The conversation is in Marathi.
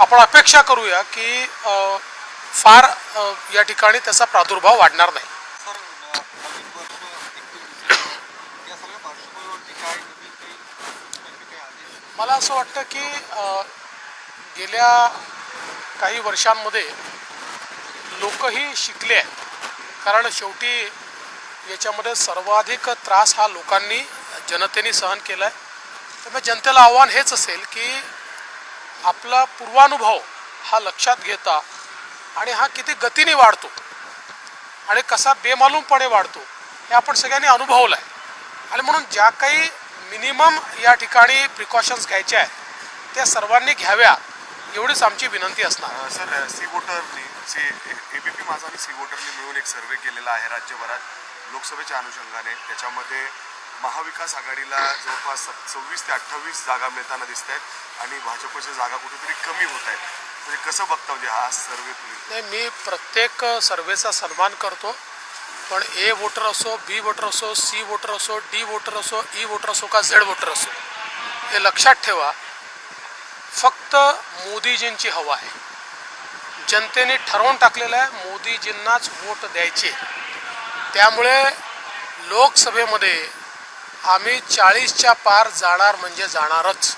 आपण अपेक्षा करूया की फार या ठिकाणी त्याचा प्रादुर्भाव वाढणार नाही. मला असं वाटतं की गेल्या काही वर्षांमध्ये लोकही शिकले आहेत. कारण शेवटी याच्यामध्ये सर्वाधिक त्रास हा लोकांनी जनतेने सहन केला आहे त्यामुळे जनतेला आव्हान हेच असेल की आपला पूर्वानुभव हा लक्षात घेता आणि हा किती गतीने वाढतो आणि कसा बेमालूमपणे वाढतो हे आपण सगळ्यांनी अनुभवलं आहे आणि म्हणून ज्या काही मिनिमम या ठिकाणी प्रिकॉशन्स घ्यायच्या आहेत त्या सर्वांनी घ्याव्या एवढीच आमची विनंती असणार. सर सी वोटरनी सी पी माझा आणि सी वोटरनी मिळून एक सर्वे केलेला आहे राज्यभरात लोकसभेच्या अनुषंगाने. त्याच्यामध्ये महाविकास आघाडीला जवळपास सव्वीस ते अठ्ठावीस जागा मिळताना दिसत आहेत आणि भाजपच्या जागा कुठेतरी कमी होत आहेत म्हणजे कसं बघता म्हणजे हा सर्वे नाही मी प्रत्येक सर्वेचा सन्मान करतो पण ए वोटर असो बी वोटर असो सी वोटर असो डी वोटर असो ई वोटर असो का झेड वोटर असो हे लक्षात ठेवा फक्त मोदीजींची हवा आहे. जनतेने ठरवून टाकलेलं आहे मोदीजींनाच वोट द्यायचे. त्यामुळे लोकसभेमध्ये आम्ही चाळीसच्या पार जाणार म्हणजे जाणारच